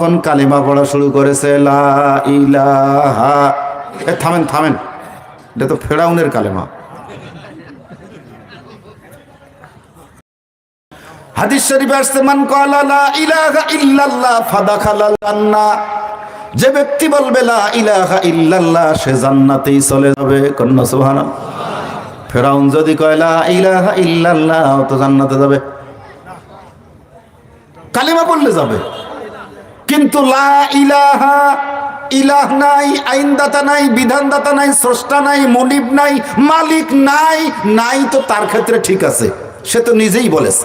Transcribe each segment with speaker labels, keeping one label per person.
Speaker 1: যখন কালিমা পড়া শুরু করেছে? লা ইলাহা। এ, থামেন থামেন। এটা তো ফেরাউনের কালেমা। হাদিস শরীফে আসছে, মান ক্বালা লা ইলাহা ইল্লাল্লাহ ফাদাখালাল জান্নাহ যে ব্যক্তি বলবে, লা ইলাহা ইল্লাল্লাহ, সে জান্নাতেই চলে যাবে। কন্যা, সুবহানাল্লাহ। ফেরাউন যদি কয়, লা ইলাহা ইল্লাল্লাহ তো জান্নাতে যাবে। কালিমা বললে যাবে। কিন্তু লা ইলাহা ইলাহ নাই, আইনদাতা নাই, বিধানদাতা নাই, স্রষ্টা নাই, মনিব নাই, মালিক নাই নাই তো তার ক্ষেত্রে ঠিক আছে। সে তো নিজেই বলেছে।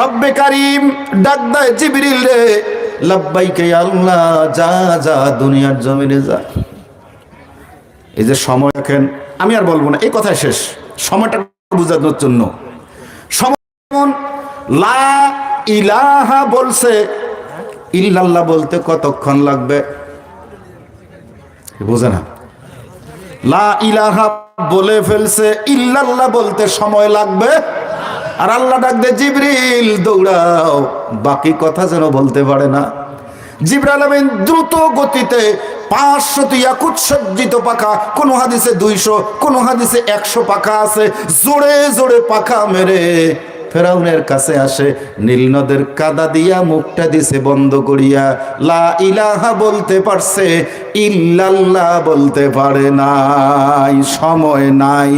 Speaker 1: রব্বে কারিম ডাক দেয় জিবরিল রে, লাব্বাইকে আল্লাহ, যা যা, দুনিয়ার জমিনে যা। এই যে সময় রাখেন, আমি আর বলব না, এই কথাই শেষ। সময়টা বোঝানোর জন্য। সময় লা ইলাহা বলছে ইল্লাল্লাহ বলতে কতক্ষণ লাগবে? বোঝে না। লা ইলাহা বলে ফেলছে, ইল্লাল্লাহ বলতে সময় লাগবে। আর আল্লাহ ডাক দে জিবরিল, দৌড়াও। বাকি কথা যেন বলতে পারে না। জিব্রাইল আমিন দ্রুত গতিতে পাঁচশো ইয়াকুত সজ্জিত পাখা, কোন হাদিসে দুইশো, কোন হাদিসে একশো পাখা আছে, জোরে জোরে পাখা মেরে ফেরাউনের কাছে আসে, নীল নদের কাদা দিয়া মুখটা দিছে বন্ধ করিয়া, লা ইলাহা বলতে পারছে, ইল্লাল্লাহ বলতে পারে নাই, সময় নাই।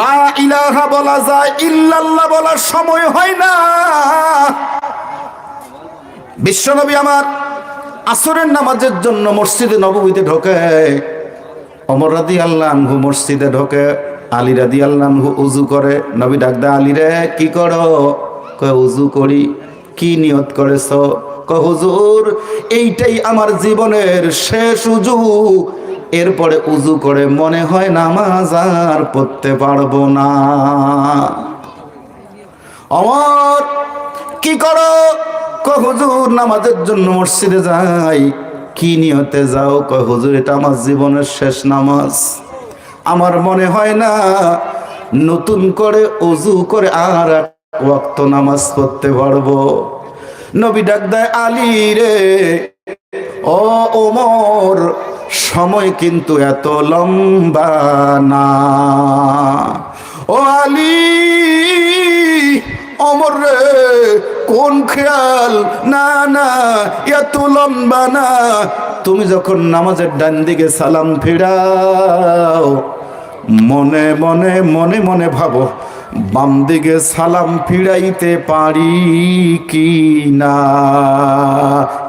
Speaker 1: লা ইলাহা বলা যায়, ইল্লাল্লাহ বলার সময় হয় না। বিশ্বনবী আমার আসরের নামাজের জন্য মসজিদে নবমীতে ঢোকে অমর রাদি আল্লাহ মসজিদে ঢোকে। আলী রাদি আল্লাহ উজু করে। নবী ডাকদা আলী রে, কি করো? কয় উজু করি। কি নিয়ত করেছ? ক হুজুর, এইটাই আমার জীবনের শেষ উজু এরপরে উজু করে মনে হয় নামাজ আর পড়তে পারব না। অমর, কি করো? ক হুজুর, নামাজের জন্য মসজিদে যাই। কি নিয়তে যাও? হুজুর, এটা আমার জীবনের শেষ নামাজ। আমার মনে হয় না। নতুন করে অজু করে আর ওয়াক্ত নামাজ পড়তে পারব। নবী ডাক দেয়, আলী রে, ও ওমর, সময় কিন্তু এত লম্বা না। ও আলী অমর রে, কোন খেয়াল? না না, এত লম্বা না। তুমি যখন নামাজের ডান দিকে সালাম ফিরাও মনে মনে মনে মনে ভাবো, বাম দিকে সালাম ফিরাইতে পারি কি না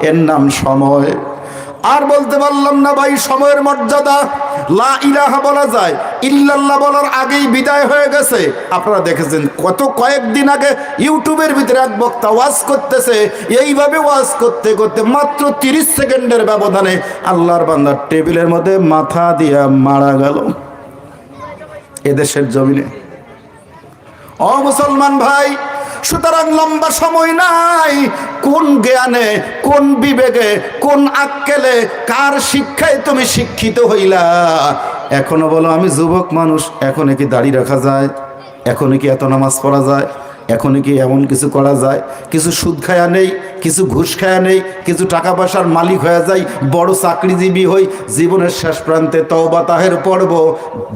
Speaker 1: এর নাম সময়। আর বলতে পারলাম না ভাই, সময়ের মর্যাদা। লা ইলাহা বলা যায়, ইল্লাল্লাহ বলার আগেই বিদায় হয়ে গেছে। আপনারা দেখেছেন কত কয়েকদিন আগে ইউটিউবের ভিতরে এক বক্তা ওয়াজ করতেছে, এইভাবে ওয়াজ করতে করতে মাত্র তিরিশ সেকেন্ডের ব্যবধানে আল্লাহর বান্দার টেবিলের মধ্যে মাথা দিয়া মারা গেল। এদেশের জমিনে। অ মুসলমান ভাই, সুতরাং লম্বা সময় নাই কোন জ্ঞানে, কোন বিবেকে, কোন আক্কেলে, কার শিক্ষায় তুমি শিক্ষিত হইলা? এখনও বলো আমি যুবক মানুষ, এখন কি দাড়ি রাখা যায়? এখন কি এত নামাজ পড়া যায়? এখন কি এমন কিছু করা যায়? কিছু সুদ খায়া নেই, কিছু ঘুষ খায়া নেই, কিছু টাকা পয়সার মালিক হয়ে যাই, বড় চাকরিজীবী হই, জীবনের শেষ প্রান্তে তওবা তাহের পড়ব।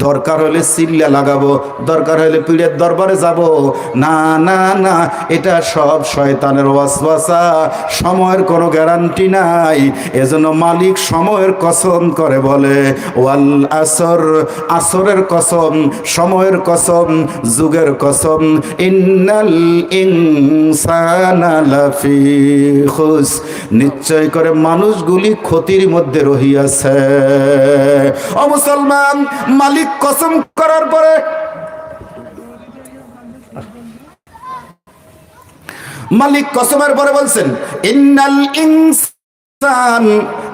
Speaker 1: দরকার হলে সিল্লা লাগাবো, দরকার হলে পীরের দরবারে যাব। না না না, এটা সব শয়তানের ওয়াসওয়াসা, সময়ের কোনো গ্যারান্টি নাই। এজন্য মালিক সময়ের কসম করে বলে, ওয়াল আসর, আসরের কসম, সময়ের কসম, যুগের কসম। নিশ্চয় করে মানুষগুলি ক্ষতির মধ্যে রহিয়াছে। ও মুসলমান, মালিক কসম করার পরে মালিক কসমের পরে বলছেন, ইন্নাল ইনসান,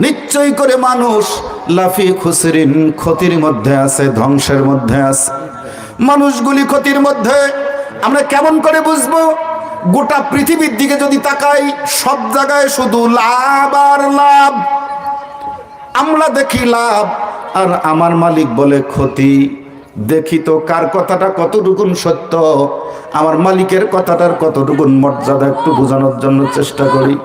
Speaker 1: নিশ্চয় করে মানুষ লাফি খুসরিন ক্ষতির মধ্যে আছে, ধ্বংসের মধ্যে আছে। মানুষগুলি ক্ষতির মধ্যে আমরা কেমন করে বুঝব? গোটা পৃথিবীর দিকে যদি তাকাই, সব জায়গায় শুধু লাভ আর লাভ। আমরা দেখি লাভ, আর আমার মালিক বলে ক্ষতি। দেখি তো কার কথাটা কতটুকুন সত্য, আমার মালিকের কথাটার কতটুকুন মর্যাদা একটু বোঝানোর জন্য চেষ্টা করি।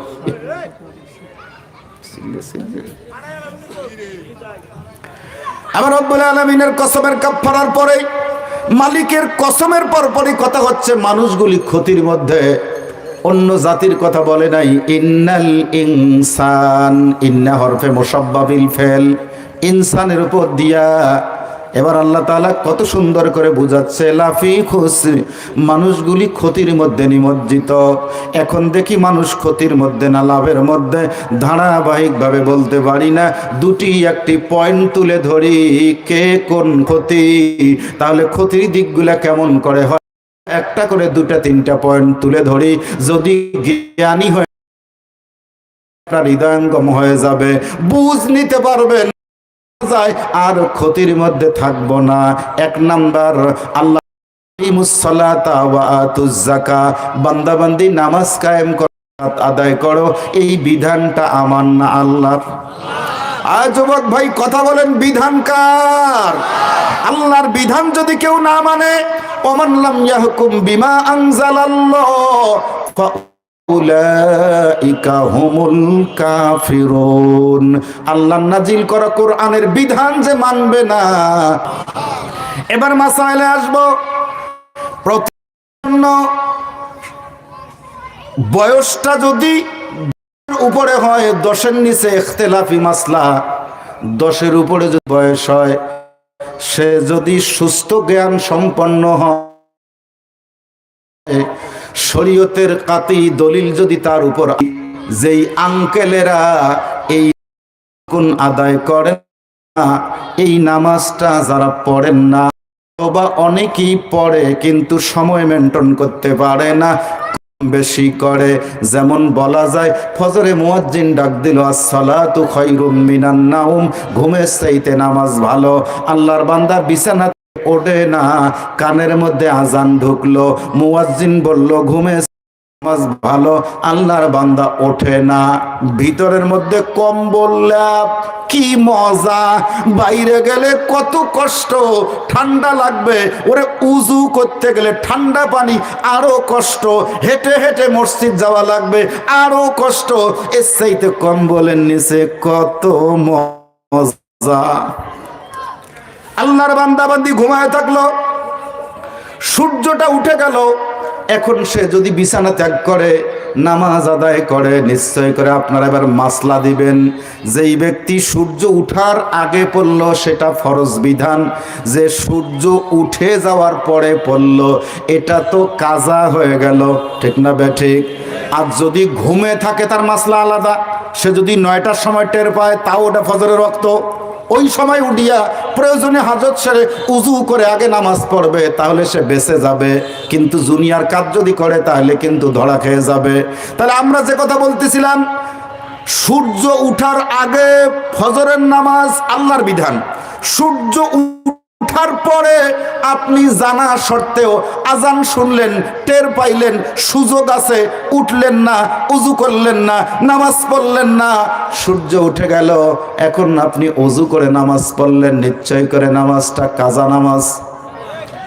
Speaker 1: আমার রব্বুল আলমিনের কসমের কাপ ফরার পরে মালিকের কসমের পরপরই কথা হচ্ছে, মানুষগুলি ক্ষতির মধ্যে। অন্য জাতির কথা বলে নাই। ইন্নাল ইনসান, ইন্না হরফে মোসাব্বাবিল ফেল। ইনসানের উপর দিয়া এবার আল্লাহ তাআলা কত সুন্দর করে বুঝাচ্ছে, লাফি খুশি মানুষগুলি ক্ষতির মধ্যে নিমজ্জিত। এখন দেখি মানুষ ক্ষতির মধ্যে না লাভের মধ্যে, ধারাবাহিকভাবে বলতে পারি না, দুটি একটি পয়েন্ট তুলে ধরি, কে কোন ক্ষতি? তাহলে ক্ষতির দিকগুলা কেমন করে হয়? একটা করে দুটা তিনটা পয়েন্ট তুলে ধরি, যদি জ্ঞানী হয় আপনার হৃদয়ঙ্গম হয়ে যাবে, বুঝ নিতে পারবেন। যায়, আর ক্ষতির মধ্যে থাকব না। এক নাম্বার, আল্লাহ বান্দাবান্দি, নামাজ কায়েম আদায় করো। এই বিধানটা আমার না আল্লাহর। আর যুবক ভাই, কথা বলেন, বিধান কার? আল্লাহর বিধান যদি কেউ না মানে অমানলাম ইয়াহকুম বিমা আনজালাল্লাহ আল্লাহ নাজিল করা কোরআনের বিধান যে মানবে না। এবার আসব। বয়সটা যদি উপরে হয়, দশের নিচে ইখতিলাফি মাসলা। দশের উপরে যদি বয়স হয়, সে যদি সুস্থ জ্ঞান সম্পন্ন হয় শরীয়তের কাতি দলিল যদি তার উপর যেই আঙ্কেলেরা এই কোন আদায় করেন না, এই নামাজটা যারা পড়েন না বা অনেকেই পড়ে কিন্তু সময় মেনটেন করতে পারে না বেশি করে। যেমন বলা যায়, ফজরে মুয়াজ্জিন ডাক দিল, আসসালাতু খায়রুম মিনান নাউম ঘুমের চাইতে নামাজ ভালো। আল্লাহর বান্দা বিছানা ওঠে না। কানের মধ্যে আজান ঢুকলো। মুয়াজ্জিন বলল, ঘুমে নামাজ ভালো। আল্লাহর বান্দা ওঠে না। ভিতরের মধ্যে কম বললাম কি মজা। বাইরে গেলে কত কষ্ট। ঠান্ডা লাগবে। ওরে উজু করতে গেলে ঠান্ডা পানি, আরও কষ্ট। হেঁটে হেঁটে মসজিদ যাওয়া লাগবে, আরও কষ্ট। এর চাইতে বলেন নিচে কত মজা। আল্লাহর বান্দাবান্দি ঘুমায় থাকল। সূর্যটা উঠে গেল। এখন সে যদি বিছানা ত্যাগ করে, নামাজ আদায় করে, নিশ্চয় করে আপনারা এবার মাসলা দিবেন। যেই ব্যক্তি সূর্য উঠার আগে পড়ল, সেটা ফরজ বিধান। যে সূর্য উঠে যাওয়ার পরে পড়ল, এটা তো কাজা হয়ে গেল। ঠিক না ব্যাঠিক আর যদি ঘুমে থাকে, তার মাসলা আলাদা। সে যদি নয়টার সময় টের পায়, তাও ওটা ফজরের রক্ত। ওই সময় উঠিয়া প্রয়োজনে হাজত সেরে উজু করে আগে নামাজ পড়বে, তাহলে সে বেঁচে যাবে। কিন্তু জুনিয়ার কাজ যদি করে, তাহলে কিন্তু ধরা খেয়ে যাবে। তাহলে আমরা যে কথা বলতেছিলাম, সূর্য উঠার আগে ফজরের নামাজ আল্লাহর বিধান। সূর্য উঠার পরে আপনি জানা সত্ত্বেও আজান শুনলেন, টের পাইলেন, সুযোগ আছে, উঠলেন না, উজু করলেন না, নামাজ পড়লেন না। সূর্য উঠে গেল, এখন আপনি অজু করে নামাজ পড়লেন, নিশ্চয় করে নামাজটা কাজা নামাজ।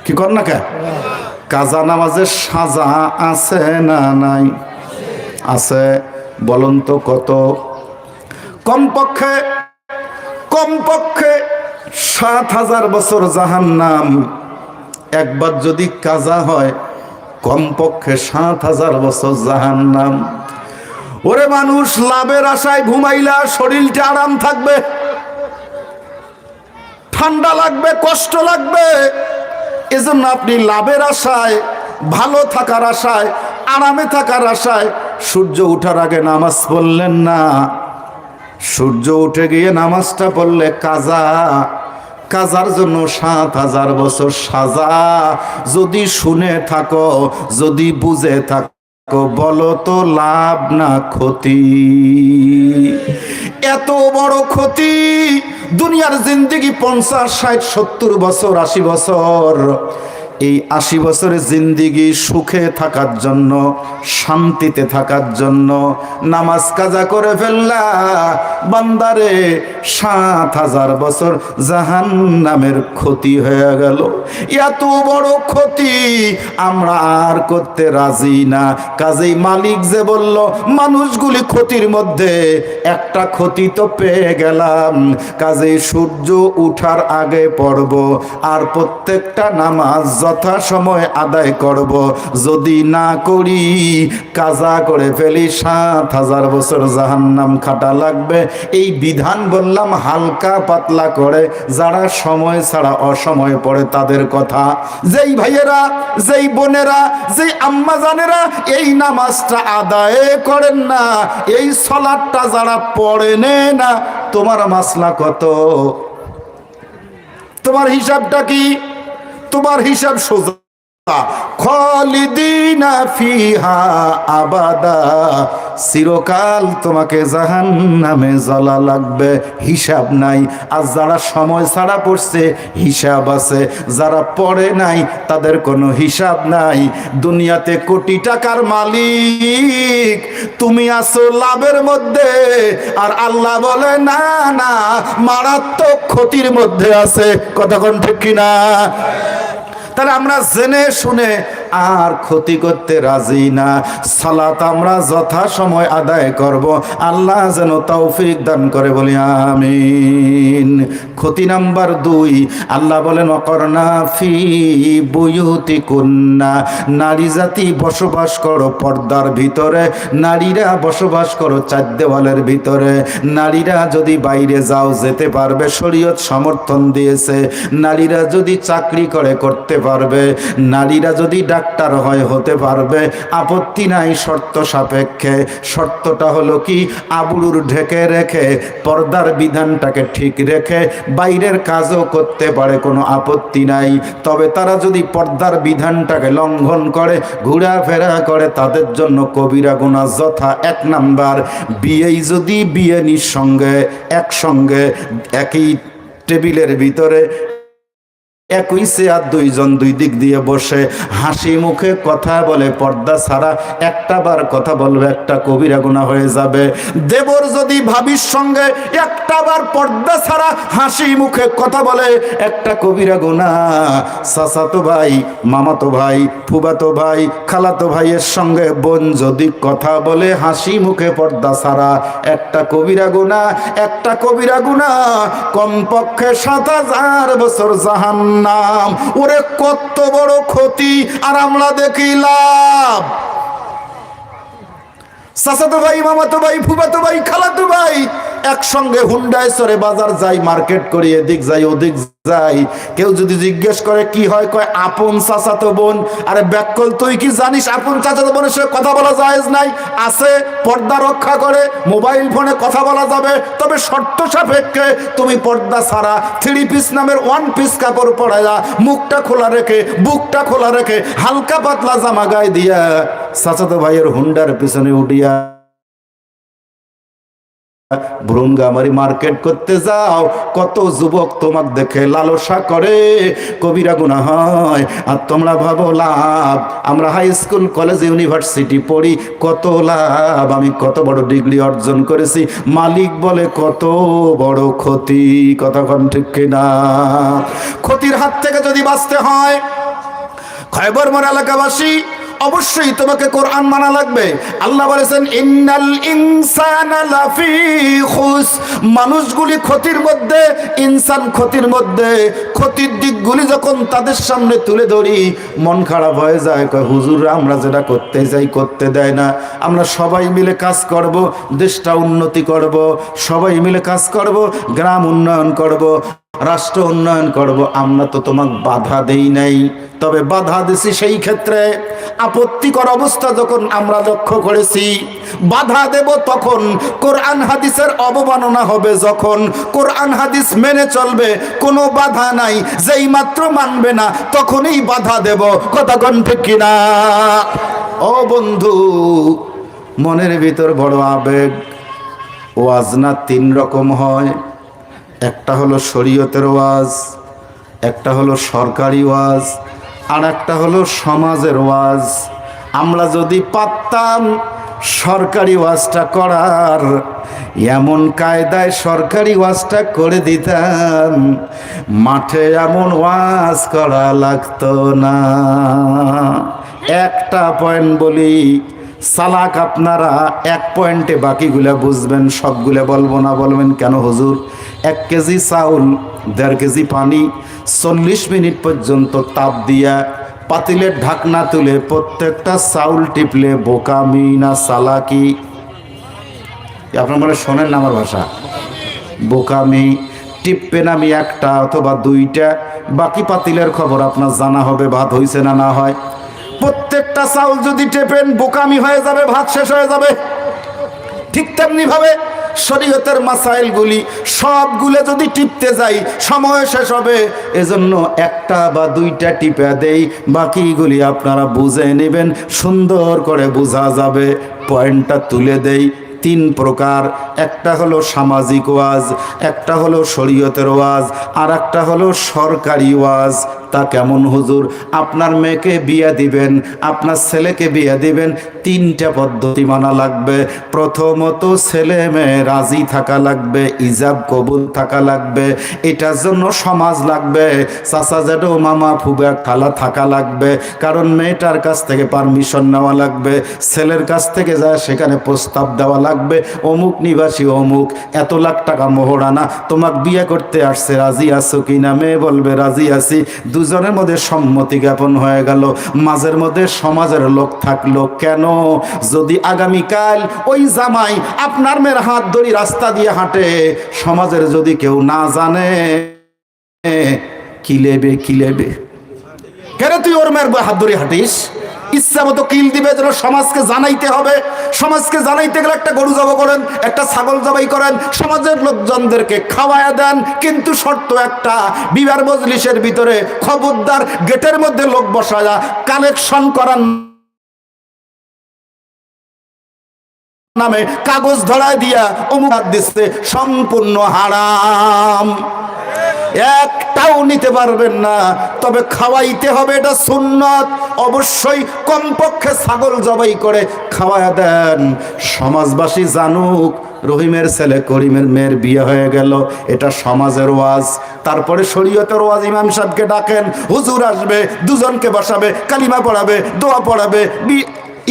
Speaker 1: কি কর না কে? কাজা নামাজের সাজা আছে না নাই? আছে, বলুন তো কত? কমপক্ষে কমপক্ষে সাত হাজার বছর জাহান নাম একবার যদি কাজা হয়, কমপক্ষে সাত হাজার বছর জাহান নাম ওরে মানুষ, লাভের আশায় ঘুমাইলা শরীরটা আরাম থাকবে। ঠান্ডা লাগবে, কষ্ট লাগবে। এজন্য আপনি লাভের আশায়, ভালো থাকার আশায়, আরামে থাকার আশায় সূর্য উঠার আগে নামাজ পড়লেন না। সূর্য উঠে গিয়ে নামাজটা পড়লে কাজা, কাজার জন্য সাত হাজার বছর সাজা। যদি শুনে থাকো, যদি বুঝে থাকো, বলো তো লাভ না ক্ষতি? এত বড় ক্ষতি দুনিয়ার জিন্দিগি পঞ্চাশ, ষাট, সত্তর বছর, আশি বছর। এই আশি বছরের জিন্দিগি সুখে থাকার জন্য, শান্তিতে থাকার জন্য, নামাজ কাজা করে ফেললা। বান্দারে, সাত হাজার বছর জাহান নামের ক্ষতি হয়ে গেল। এত বড় ক্ষতি আমরা আর করতে রাজি না। কাজেই মালিক যে বলল, মানুষগুলি ক্ষতির মধ্যে একটা ক্ষতি তো পেয়ে গেলাম। কাজেই সূর্য উঠার আগে পড়ব। আর প্রত্যেকটা নামাজ যথা সময় আদায় করব। যদি না করি, কাজা করে ফেলি সাত হাজার বছর জাহান্নাম খাটা লাগবে। এই বিধান বললাম, হালকা পাতলা করে, যারা সময় ছাড়া অসময় পড়ে তাদের কথা। যেই ভাইয়েরা, যেই বোনেরা, যেই আম্মা জানেরা, এই নামাজটা আদায় করেন না, এই সলাদটা যারা পড়েনে না, তোমার মাসলা কত? তোমার হিসাবটা কি? তোমার হিসাব সোজা। খালিদিনা ফিহা আবাদা। চিরকাল তোমাকে জাহান নামে জ্বলা লাগবে, হিসাব নাই। আর যারা সময় ছাড়া পড়ছে, হিসাব আছে। যারা পড়ে নাই, তাদের কোনো হিসাব নাই। দুনিয়াতে কোটি টাকার মালিক তুমি আসো লাভের মধ্যে। আর আল্লাহ বলে, না না, মারাত্মক ক্ষতির মধ্যে আছে। কতক্ষণ ঠিক কিনা? তাহলে আমরা জেনে শুনে আর ক্ষতি করতে রাজি না। সালাত আমরা যথা সময় আদায় করব। আল্লাহ যেন তৌফিক দান করে বলি, আমিন। ক্ষতি নাম্বার দুই, আল্লাহ বলেন অকর্ণা ফি বুয়ুতি কন্যা নারী জাতি বসবাস করো পর্দার ভিতরে, নারীরা বসবাস করো চার দেওয়ালের ভিতরে। নারীরা যদি বাইরে যাও, যেতে পারবে, শরীয়ত সমর্থন দিয়েছে। নারীরা যদি চাকরি করে, করতে পারবে। নারীরা যদি ডাক্তার হয় হতে পারবে। আপত্তি নাই, শর্ত সাপেক্ষে। শর্তটা হলো কি? আবুরুর ঢেকে রেখে, পর্দার বিধানটাকে ঠিক রেখে, বাইরের কাজও করতে পারে, কোনো আপত্তি নাই। তবে তারা যদি পর্দার বিধানটাকে লঙ্ঘন করে, ঘোরাফেরা করে, তাদের জন্য কবিরা গোনা যথা এক নাম্বার। বিয়েই যদি বিয়ে নিঃসঙ্গে, একসঙ্গে, একই টেবিলের ভিতরে একই চেয়ার দুইজন দুই দিক দিয়ে বসে। হাসি মুখে কথা বলে, পর্দা ছাড়া একটা বার কথা বলবে, একটা কবিরা গুণা হয়ে যাবে। দেবর যদি ভাবির সঙ্গে একটা বার পর্দা ছাড়া হাসি মুখে কথা বলে, একটা কবিরা গুণা চাচাতো ভাই, মামাতো ভাই, ফুবাতো ভাই, খালাতো ভাইয়ের সঙ্গে বোন যদি কথা বলে, হাসি মুখে পর্দা ছাড়া একটা কবিরা গুণা একটা কবিরা গুণা কমপক্ষে সাত হাজার বছর জাহান নাম। ওরে কত বড় ক্ষতি, আর আমরা দেখি লাভ সাসাতো ভাই, মামাতো ভাই ফুবাতো ভাই, খালাতো ভাই একসঙ্গে হুন্ডায় সরে বাজার যাই মার্কেট করি, এদিক যাই, ওদিক যাই। কেউ যদি জিজ্ঞেস করে, কি হয়? কয়, আপন চাচাতো বোন। আরে ব্যাকল তুই কি জানিস, আপন চাচাতো বোনের সঙ্গে কথা বলা জায়েজ নাই? আছে, পর্দা রক্ষা করে মোবাইল ফোনে কথা বলা যাবে। তবে শর্ত সাপেক্ষে তুমি পর্দা ছাড়া থ্রি পিস নামের ওয়ান পিস কাপড় পরায়া মুখটা খোলা রেখে, বুকটা খোলা রেখে হালকা পাতলা জামা গায়ে দিয়া চাচাতো ভাইয়ের হুন্ডার পিছনে উঠিয়া ভ্রুঙ্গামারি মার্কেট করতে যাও। কত যুবক তোমাক দেখে লালসা করে। কবিরা গুণা হয়, আর তোমরা ভাবো লাভ। আমরা হাই স্কুল কলেজ ইউনিভার্সিটি পড়ি, কত লাভ? আমি কত বড় ডিগ্রি অর্জন করেছি। মালিক বলে কত বড় ক্ষতি। কতক্ষণ ঠিক কিনা? ক্ষতির হাত থেকে যদি বাঁচতে হয়, খয়বর মোর এলাকাবাসী অবশ্যই তোমাকে কোরআন মানা লাগবে। আল্লাহ বলেছেন, ইন্নাল ইনসানা লাফি খুস। মানুষগুলি ক্ষতির মধ্যে, ইনসান ক্ষতির মধ্যে। ক্ষতির দিকগুলি যখন তাদের সামনে তুলে ধরি, মন খারাপ হয়ে যায়। কয় হুজুর আমরা যেটা করতে চাই করতে দেয় না। আমরা সবাই মিলে কাজ করব, দেশটা উন্নতি করব। সবাই মিলে কাজ করব, গ্রাম উন্নয়ন করব। রাষ্ট্র উন্নয়ন করব, আমরা তো তোমাকে বাধা দেই নাই। তবে বাধা দিছি সেই ক্ষেত্রে আপত্তিকর অবস্থা যখন আমরা লক্ষ্য করেছি, বাধা দেব তখন কোরআন হাদিসের অবমাননা হবে যখন কোরআন হাদিস মেনে চলবে, কোনো বাধা নাই, যেই মাত্র মানবে না, তখনই বাধা দেব। কথা ঠিক কিনা ও বন্ধু, মনের ভিতর বড় আবেগ ওয়াজনা তিন রকম হয়। একটা হলো শরীয়তের ওয়াজ, একটা হলো সরকারি ওয়াজ, আর একটা হলো সমাজের ওয়াজ। আমরা যদি পারতাম সরকারি ওয়াজটা করার, এমন কায়দায় সরকারি ওয়াজটা করে দিতাম, মাঠে এমন ওয়াজ করা লাগতো না। একটা পয়েন্ট বলি, সালাক আপনারা এক পয়েন্টে বাকিগুলা বুঝবেন, সবগুলা বলব না বলবেন কেন হুজুর? এক কেজি চাউল, দেড় কেজি পানি, চল্লিশ মিনিট পর্যন্ত তাপ দিয়া পাতিলের ঢাকনা তুলে প্রত্যেকটা চাউল টিপলে বোকামি না সালাকি আপনার মনে শোনেন না আমার ভাষা? বোকামি টিপবেন আমি একটা অথবা দুইটা, বাকি পাতিলের খবর আপনার জানা হবে ভাত হইছে না না হয়। প্রত্যেকটা চাউল যদি টেপেন, বোকামি হয়ে যাবে, ভাত শেষ হয়ে যাবে। ঠিক তেমনি ভাবে শরীয়তের মাসাইলগুলি সবগুলো যদি টিপতে যাই, সময় শেষ হবে। এজন্য একটা বা দুইটা টিপে দেই, বাকিগুলি আপনারা বুঝে নেবেন, সুন্দর করে বোঝা যাবে। পয়েন্টটা তুলে দেই, তিন প্রকার। একটা হলো সামাজিক ওয়াজ, একটা হলো শরীয়তের ওয়াজ আর একটা হলো সরকারি ওয়াজ। তা কেমন হুজুর? আপনার মেয়েকে বিয়ে দিবেন, আপনার ছেলেকে বিয়ে দিবেন, তিনটা পদ্ধতি মানা লাগবে। প্রথমত ছেলে মেয়ে রাজি থাকা লাগবে, ইজাব কবুল থাকা লাগবে, এটার জন্য সমাজ লাগবে। চাচা জেঠো, মামা ফুবা খালা থাকা লাগবে, কারণ মেয়েটার কাছ থেকে পারমিশন নেওয়া লাগবে, ছেলের কাছ থেকে যায় সেখানে প্রস্তাব দেওয়া লাগবে, অমুক নিবাসী অমুক, এত লাখ টাকা মোহরানা, তোমাকে বিয়ে করতে আসছে, রাজি আছো কিনা? মেয়ে বলবে, রাজি আছি। দুজনের মধ্যে সম্মতি জ্ঞাপন হয়ে গেল। মাঝের মধ্যে সমাজের লোক থাকল। কেন? যদি আগামীকাল ওই জামাই আপনার মেয়ের হাত ধরি রাস্তা দিয়ে হাঁটে, সমাজের যদি কেউ না জানে, কি লেবে কি লেবে? কেন তুই ওর মেয়ের হাত ধরে হাঁটিস? ইচ্ছা মতো কিল দিবে, যেন সমাজকে জানাইতে হবে। সমাজকে জানাইতে গেলে একটা গরু জব করেন, একটা ছাগল জবাই করেন। সমাজের লোকজনদেরকে খাওয়ায়া দেন। কিন্তু শর্ত একটা, বিবার মজলিসের ভিতরে খবরদার গেটের মধ্যে লোক বসায়া কালেকশন করান নামে কাগজ ধরায় দিয়া অমুক দিচ্ছে সম্পূর্ণ হারাম। একটাও নিতে পারবেন না। তবে খাওয়াইতে হবে, এটা সুন্নত। অবশ্যই কমপক্ষে ছাগল জবাই করে খাওয়ায়া দেন। সমাজবাসী জানুক, রহিমের ছেলে করিমের মেয়ের বিয়ে হয়ে গেল, এটা সমাজের ওয়াজ। তারপরে শরীয়তের ওয়াজ ইমাম সাহেবকে ডাকেন, হুজুর আসবে, দুজনকে বসাবে, কালিমা পড়াবে, দোয়া পড়াবে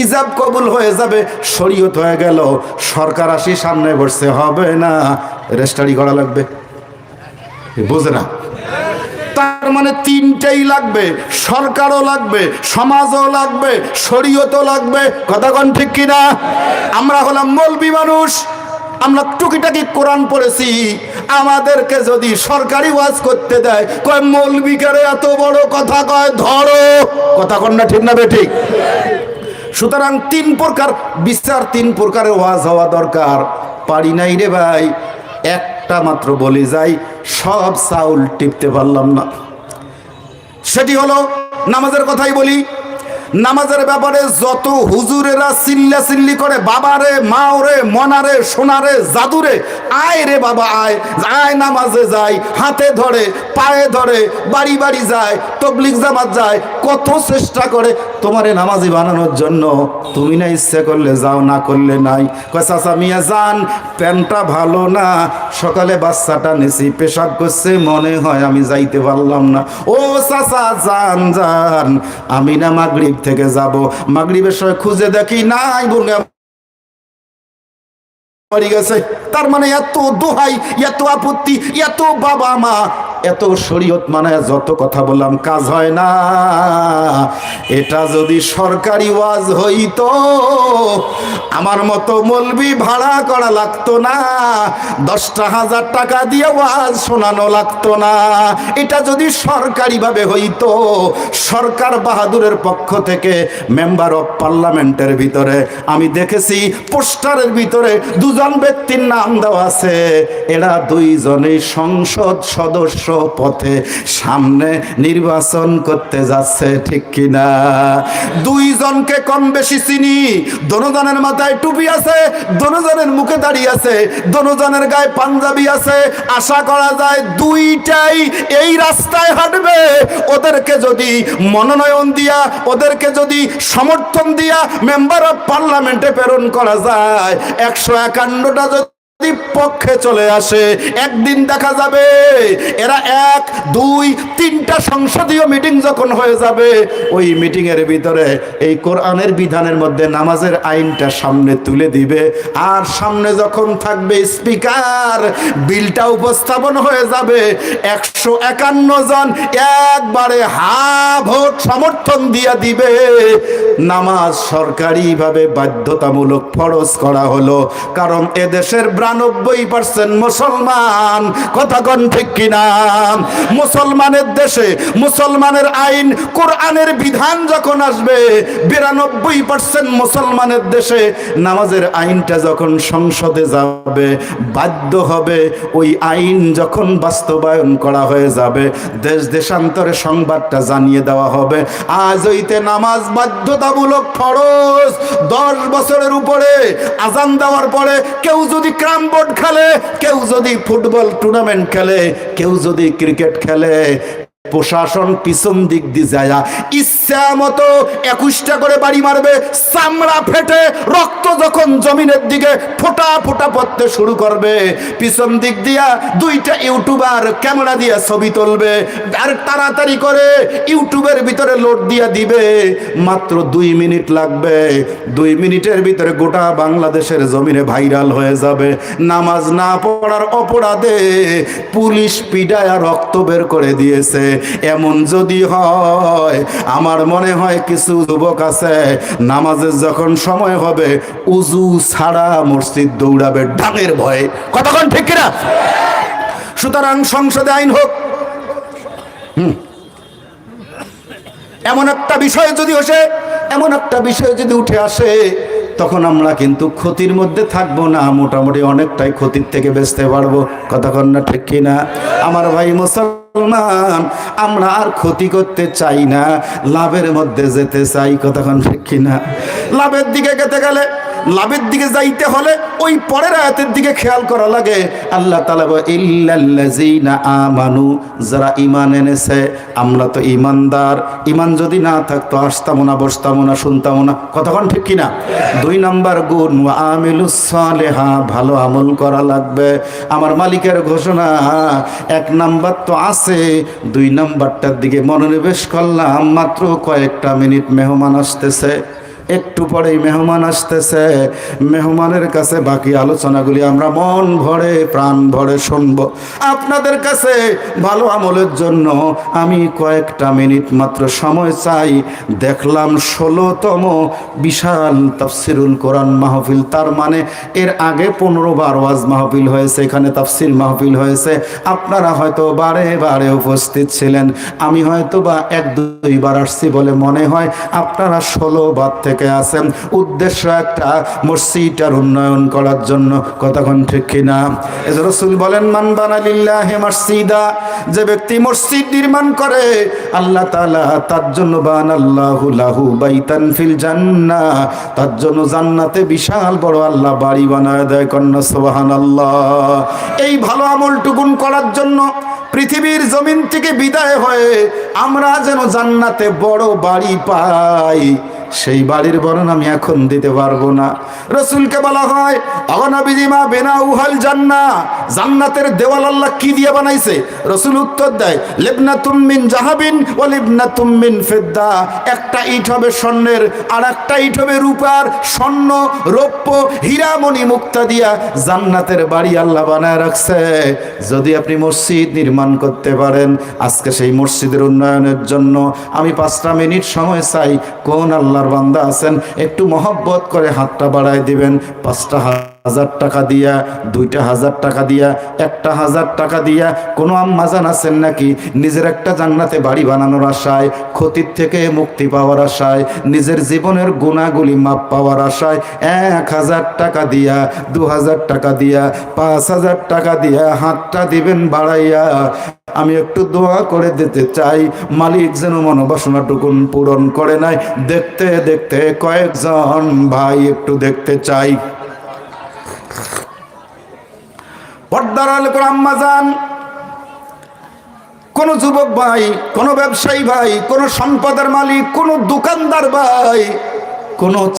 Speaker 1: ইজাব কবুল হয়ে যাবে, শরীয়ত হয়ে গেল। সরকার আসি সামনে বসতে হবে না। রেস্টারি করা লাগবে। বোঝে না তার মানে তিনটেই লাগবে। সরকারও লাগবে, সমাজও লাগবে, শরীয়তও লাগবে। কথা কন ঠিক কিনা? আমরা হলাম মলবি মানুষ, আমরা টুকিটাকি কোরআন পড়েছি। আমাদেরকে যদি সরকারি ওয়াজ করতে দেয়, কয় মৌলবিকারে এত বড় কথা কয়, ধরো। কথা কন না ঠিক না বে ঠিক? সুতরাং তিন প্রকার, বিচার তিন প্রকারের ওয়াজ হওয়া দরকার। পারি নাই রে ভাই। একটা মাত্র বলি যাই সব চাউল টিপতে পারলাম না। সেটি হলো নামাজের কথাই বলি নামাজের ব্যাপারে যত হুজুরেরা চিল্লা চিল্লি করে, বাবারে, মাওরে, মনারে, সোনারে, জাদুরে, আয় রে বাবা, আয়। আয় নামাজে যায় হাতে ধরে, পায়ে ধরে, বাড়ি বাড়ি যায় তবলিক জামাত যায়, কত চেষ্টা করে তোমারে নামাজি বানানোর জন্য। তুমি না ইচ্ছে করলে যাও, না করলে নাই। চাচা মিয়া যান, প্যান্টটা ভালো না। সকালে বাচ্চাটা নেছি, পেশাব করছে, মনে হয় আমি যাইতে পারলাম না। ও চাচা, যান যান। আমি না মাগরিব থেকে যাব। মাগরিবের সময় খুঁজে দেখি নাই বুড়া গেছে। তার মানে এত দোহাই, এত আপত্তি, এত বাবা মা এত শরীয়ত মানে যত কথা বললাম, কাজ হয় না। এটা যদি সরকারি ওয়াজ হইতো, আমার মতো মলবি ভাড়া করা লাগতো না, দশটা হাজার টাকা দিয়ে ওয়াজ শোনানো লাগতো না। এটা যদি সরকারিভাবে হইতো, সরকার বাহাদুরের পক্ষ থেকে, মেম্বার অফ পার্লামেন্টের ভিতরে, আমি দেখেছি পোস্টারের ভিতরে দুজন ব্যক্তির নাম দেওয়া আছে। এরা দুইজনেই সংসদ সদস্য। পথে সামনে নির্বাচন করতে যাচ্ছে, ঠিক কিনা? দুইজনকে কম বেশি চিনি। দনোজনের মাথায় টুপি আছে, দনোজনের মুখে দাঁড়িয়ে আছে, দনোজনের গায়ে পাঞ্জাবি আছে। আশা করা যায় দুইটাই এই রাস্তায় হাঁটবে। ওদেরকে যদি মনোনয়ন দিয়া, ওদেরকে যদি সমর্থন দিয়া মেম্বার অফ পার্লামেন্টে প্রেরণ করা যায়, একশো একান্নটা যদি পক্ষে চলে আসে। একদিন দেখা যাবে এরা এক, দুই, তিনটা সংসদীয় মিটিং যখন হয়ে যাবে, ওই মিটিং এর ভিতরে এই কোরআনের বিধানের মধ্যে নামাজের আইনটা সামনে তুলে দিবে। আর সামনে যখন থাকবে স্পিকার, বিলটা উপস্থাপন হয়ে যাবে। একশো একান্ন জন একবারে হা ভোট সমর্থন দিয়া দিবে। নামাজ সরকারিভাবে বাধ্যতামূলক ফরজ করা হলো। কারণ এদেশের বিরানব্বই পার্সেন্ট মুসলমান। কথা কন ঠিক কিনা? মুসলমানের দেশে মুসলমানের আইন, কোরআনের বিধান যখন আসবে, বিরানব্বই পার্সেন্ট মুসলমানের দেশে নামাজের আইনটা যখন সংসদে যাবে, বাধ্য হবে ওই আইন যখন বাস্তবায়ন করা হয়ে যাবে। দেশ দেশান্তরে সংবাদটা জানিয়ে দেওয়া হবে। আজ হইতে নামাজ বাধ্যতামূলক ফরজ। দশ বছরের উপরে আজান দেওয়ার পরে কেউ যদি ক্রাম বোর্ড খেলে, কেউ যদি ফুটবল টুর্নামেন্ট খেলে, কেউ যদি ক্রিকেট খেলে, প্রশাসন পিছন দিক দিয়ে যায় মতো একুশটা করে বাড়ি মারবে। চামড়া ফেটে রক্ত যখন জমিনের দিকে ফোটা ফোটা পড়তে শুরু করবে। পিছন দিক দিয়া দুইটা ইউটিউবার ক্যামেরা দিয়ে ছবি তুলবে আর তাড়াতাড়ি করে ইউটিউবের ভিতরে লোড দিয়া দিবে। মাত্র দুই মিনিট লাগবে। দুই মিনিটের ভিতরে গোটা বাংলাদেশের জমিনে ভাইরাল হয়ে যাবে। নামাজ না পড়ার অপরাধে পুলিশ পিডায়া রক্ত বের করে দিয়েছে। এমন যদি হয়, আমার মনে হয় কিছু যুবক আছে, নামাজের যখন সময় হবে, উজু ছাড়া মসজিদ দৌড়াবে ডাঙের ভয়ে। কতক্ষণ ঠিক কিনা? সুতরাং সংসদে আইন হোক। এমন একটা বিষয় যদি আসে, এমন একটা বিষয় যদি উঠে আসে তখন আমরা কিন্তু ক্ষতির মধ্যে থাকব না, মোটামুটি অনেকটাই ক্ষতির থেকে বেঁচতে পারব। কতক্ষণ না ঠিক কিনা? আমার ভাই মুসলমান, আমরা আর ক্ষতি করতে চাই না, লাভের মধ্যে যেতে চাই কতক্ষণ ঠিক কিনা? লাভের দিকে যেতে গেলে লাভের দিকে যাইতে হলে ওই পরের আয়াতের দিকে খেয়াল করা লাগে। আল্লাহ তালা আমানু যারা ইমান এনেছে, আমরা তো ইমানদার ইমান যদি না থাকতো, আসতাম না, বসতাম না, শুনতাম না। কতক্ষণ ঠিক কিনা? দুই নাম্বার গুণ আমিলুস সালেহা ভালো আমল করা লাগবে। আমার মালিকের ঘোষণা, এক নাম্বার তো আছে। দুই নাম্বারটার দিকে মনোনিবেশ করলাম, মাত্র কয়েকটা মিনিট মেহমান আসতেছে। একটু পরেই মেহমান আসতেছে। মেহমানের কাছে বাকি আলোচনাগুলি আমরা মন ভরে, প্রাণ ভরে শুনব। আপনাদের কাছে ভালো আমলের জন্য আমি কয়েকটা মিনিট মাত্র সময় চাই। দেখলাম ষোলোতম বিশাল তাফসিরুল কোরআন মাহফিল। তার মানে এর আগে পনেরো বার ওয়াজ মাহফিল হয়েছে, এখানে তাফসির মাহফিল হয়েছে। আপনারা হয়তো বারে বারে উপস্থিত ছিলেন। আমি হয়তো বা এক দুইবার আসছি বলে মনে হয়। আপনারা ষোলো বার থেকে আছেন উদ্দেশ্য একটা মসজিদটার উন্নয়ন করার জন্য। কতক্ষণ ঠিক কিনা? এজ রসুল বলেন, মান বানালিল্লাহ মসজিদা যে ব্যক্তি মসজিদ নির্মাণ করে, আল্লাহ তাআলা তার জন্য বান আল্লাহ লাহু বাইতান ফিল জান্নাহ। তার জন্য জান্নাতে বিশাল বড় আল্লাহ বাড়ি বানায় দেয়, কন্যা সুবহানাল্লাহ। এই ভালো আমলটুকুন করার জন্য পৃথিবীর জমিন থেকে বিদায় হয়ে আমরা যেন জান্নাতে বড় বাড়ি পাই। সেই বাড়ির বরণ আমি এখন দিতে পারব না। রসুলকে বলা হয় অগনবিজিমা বেনা উহাল জান্না, জান্নাতের দেওয়াল আল্লাহ কি দিয়ে বানাইছে? রসুল উত্তর দেয় লেবনা তুমিন জাহাবিন ও লেবনা তুমিন ফেদ্দা। একটা ইট হবে স্বর্ণের আর একটা ইট হবে রূপার, স্বর্ণ, রৌপ্য, হীরামণি মুক্তা দিয়া জান্নাতের বাড়ি আল্লাহ বানায় রাখছে। যদি আপনি মসজিদ নির্মাণ করতে পারেন, আজকে সেই মসজিদের উন্নয়নের জন্য আমি পাঁচটা মিনিট সময় চাই, কোন আল্লাহর বান্দা আছেন একটু মহব্বত করে হাতটা বাড়ায় দিবেন পাঁচটা হাত হাজার টাকা দিয়া, দুইটা হাজার টাকা দিয়া, একটা হাজার টাকা দিয়া, কোনো আম্মাজান আছেন নাকি? নিজের একটা জান্নাতে বাড়ি বানানোর আশায়, ক্ষতির থেকে মুক্তি পাওয়ার আশায়, নিজের জীবনের গুণাগুলি মাপ পাওয়ার আশায়, এক হাজার টাকা দিয়া, দু হাজার টাকা দিয়া, পাঁচ হাজার টাকা দিয়া হাতটা দিবেন বাড়াইয়া, আমি একটু দোয়া করে দিতে চাই। মালিক যেন মনোবাসনাটুকুন পূরণ করে নাই। দেখতে দেখতে কয়েকজন ভাই একটু দেখতে চাই। কোন যুবক ভাই কোন ব্যবসায়ী ভাই কোন সম্পদের মালিক কোন দোকানদার ভাই কোন